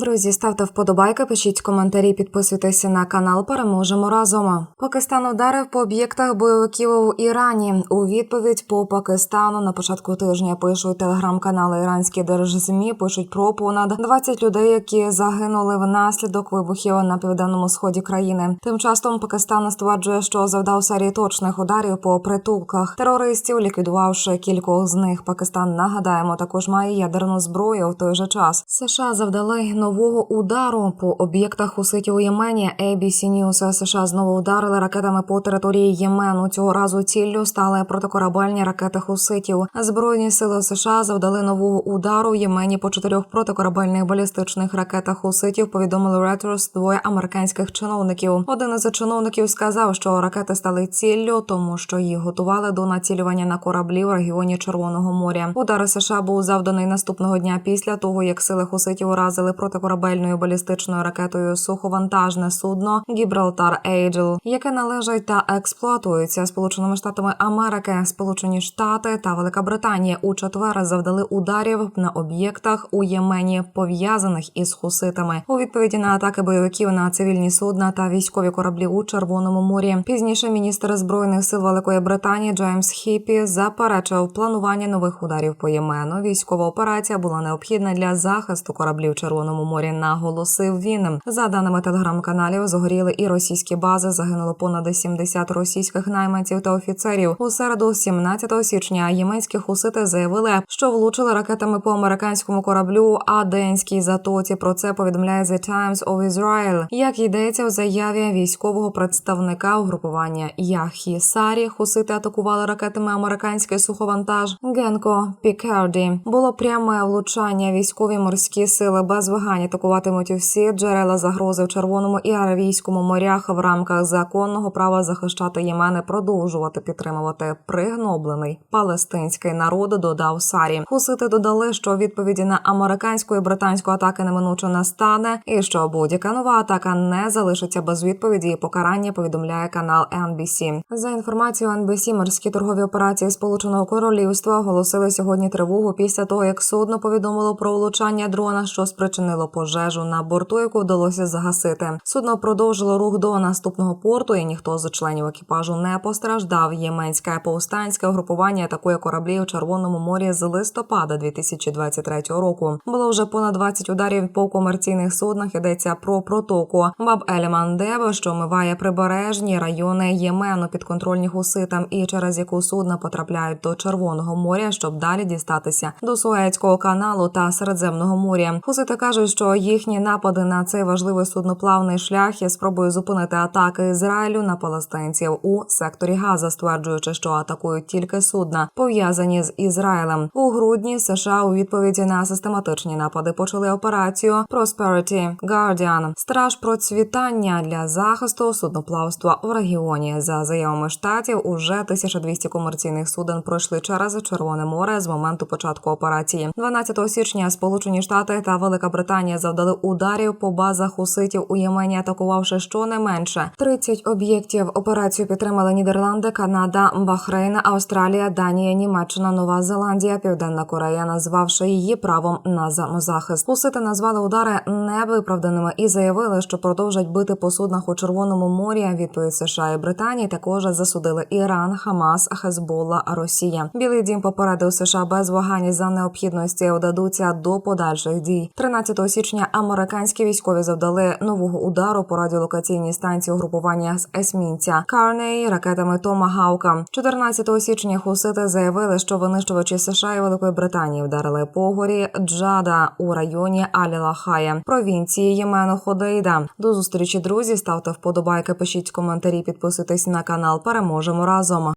Друзі, ставте вподобайки, пишіть коментарі, підписуйтеся на канал. Переможемо разом. Пакистан ударив по об'єктах бойовиків у Ірані. У відповідь по Пакистану на початку тижня пишуть телеграм-канали Іранські держзмі. Пишуть про понад 20 людей, які загинули внаслідок вибухів на південному сході країни. Тим часом Пакистан стверджує, що завдав серії точних ударів по притулках терористів, ліквідувавши кількох з них. Пакистан нагадаємо, також має ядерну зброю. В той же час США завдали нового удару по об'єктах хуситів у Ємені. ABC News США знову ударили ракетами по території Ємену. Цього разу ціллю стали протикорабельні ракети хуситів. Збройні сили США завдали нового удару в Ємені по чотирьох протикорабельних балістичних ракетах хуситів. Повідомили Reuters двоє американських чиновників. Один із чиновників сказав, що ракети стали ціллю, тому що їх готували до націлювання на кораблі в регіоні Червоного моря. Удар США був завданий наступного дня після того, як сили хуситів уразили протикорабельною балістичною ракетою суховантажне судно Гібралтар Ейджел, яке належить та експлуатується Сполученими Штатами Америки. Сполучені Штати та Велика Британія у четвер завдали ударів на об'єктах у Ємені, пов'язаних із хуситами. У відповіді на атаки бойовиків на цивільні судна та військові кораблі у Червоному морі. Пізніше міністр збройних сил Великої Британії Джеймс Хіпі заперечив планування нових ударів по Ємену. Військова операція була необхідна для захисту кораблів Червоному морі. Наголосив він. За даними телеграм-каналів, згоріли і російські бази. Загинуло понад 70 російських найманців та офіцерів. У середу, 17 січня, єменські хусити заявили, що влучили ракетами по американському кораблю Аденській затоці. Про це повідомляє The Times of Israel. Як йдеться в заяві військового представника угрупування Яхі Сарі, хусити атакували ракетами американський суховантаж Генко Пікерді. Було пряме влучання. Військові морські сили без вагань атакуватимуть усі джерела загрози в Червоному і Аравійському морях в рамках законного права захищати Ємени, продовжувати підтримувати пригноблений палестинський народ. Додав Сарі. Хусити додали, що відповіді на американську і британську атаки неминуче настане, і що будь-яка нова атака не залишиться без відповіді і покарання. Повідомляє канал NBC. За інформацією NBC, морські торгові операції Сполученого Королівства оголосили сьогодні тривогу після того, як судно повідомило про влучання дрона, що спричинило пожежу на борту, яку вдалося загасити. Судно продовжило рух до наступного порту, і ніхто з членів екіпажу не постраждав. Єменське повстанське угрупування атакує кораблі у Червоному морі з листопада 2023 року. Було вже понад 20 ударів по комерційних суднах. Йдеться про протоку Баб Ель Мандеб, що омиває прибережні райони Ємену підконтрольні хуситам, і через яку судна потрапляють до Червоного моря, щоб далі дістатися до Суецького каналу та Середземного моря. Хусити кажуть, що їхні напади на цей важливий судноплавний шлях є спробою зупинити атаки Ізраїлю на палестинців у секторі Газа, стверджуючи, що атакують тільки судна, пов'язані з Ізраїлем. У грудні США у відповіді на систематичні напади почали операцію Prosperity Guardian – страж процвітання для захисту судноплавства в регіоні. За заявами штатів, уже 1200 комерційних суден пройшли через Червоне море з моменту початку операції. 12 січня Сполучені Штати та Велика Британія завдали ударів по базах хуситів у Ємені, атакувавши щонайменше 30 об'єктів. Операцію підтримали Нідерланди, Канада, Бахрейн, Австралія, Данія, Німеччина, Нова Зеландія, Південна Корея, назвавши її правом на самозахист. Хусити назвали удари невиправданими і заявили, що продовжать бити по суднах у Червоному морі. Відповідь США і Британії також засудили Іран, Хамас, Хезболла, Росія. Білий дім попередив США без вагань за необхідності вдадуться до подальших дій. 13 січня американські військові завдали нового удару по радіолокаційній станції угрупування з есмінця Карней ракетами Томагаука. 14 січня хусити заявили, що винищувачі США і Великої Британії вдарили по горі Джада у районі Алі-Лахая, провінції Ємену Ходейда. До зустрічі, друзі. Ставте вподобайки, пишіть коментарі, підписуйтесь на канал. Переможемо разом.